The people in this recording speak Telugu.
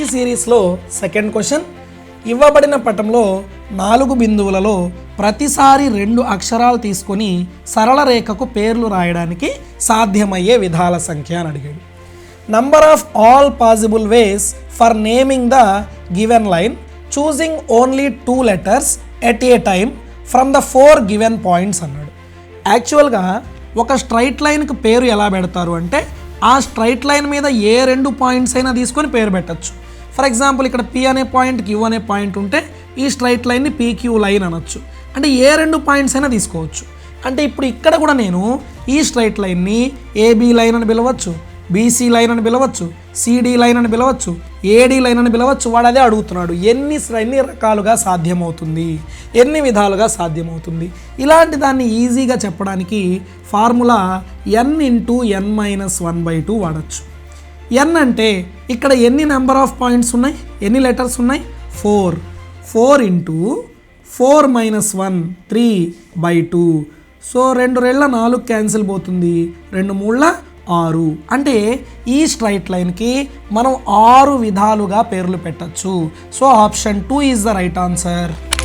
ఈ సిరీస్లో సెకండ్ క్వశ్చన్. ఇవ్వబడిన పటంలో నాలుగు బిందువులలో ప్రతిసారి రెండు అక్షరాలు తీసుకొని సరళ రేఖకు పేర్లు రాయడానికి సాధ్యమయ్యే విధాల సంఖ్య అని అడిగాడు. Number of all possible ways for naming the given line choosing only two letters at a time from the four given points అన్నాడు. యాక్చువల్గా ఒక స్ట్రైట్ లైన్కి పేరు ఎలా పెడతారు అంటే ఆ స్ట్రైట్ లైన్ మీద ఏ రెండు పాయింట్స్ అయినా తీసుకొని పేరు పెట్టచ్చు. ఫర్ ఎగ్జాంపుల్ ఇక్కడ పి అనే పాయింట్ క్యూ అనే పాయింట్ ఉంటే ఈ స్ట్రైట్ లైన్ని పీక్యూ లైన్ అనొచ్చు. అంటే ఏ రెండు పాయింట్స్ అయినా తీసుకోవచ్చు. అంటే ఇప్పుడు ఇక్కడ కూడా నేను ఈ స్ట్రైట్ లైన్ని ఏబీ లైన్ అని పిలవచ్చు. బీసీ లైన్ అని పిలవచ్చు సిడి లైన్ అని పిలవచ్చు ఏడీ లైన్ అని పిలవచ్చు వాడు అదే అడుగుతున్నాడు. ఎన్ని ఎన్ని రకాలుగా సాధ్యమవుతుంది? ఎన్ని విధాలుగా సాధ్యమవుతుంది? ఇలాంటి దాన్ని ఈజీగా చెప్పడానికి formula N into N minus one by two వాడచ్చు. ఎన్ అంటే ఇక్కడ ఎన్ని నెంబర్ ఆఫ్ పాయింట్స్ ఉన్నాయి? ఎన్ని లెటర్స్ ఉన్నాయి? Four. Four into four minus one three by two. So రెండు రెళ్ళ నాలుగు క్యాన్సిల్ పోతుంది. రెండు మూళ్ళ ఆరు. అంటే ఈ స్ట్రైట్ లైన్కి మనం ఆరు విధాలుగా పేర్లు పెట్టచ్చు. So option two is the right answer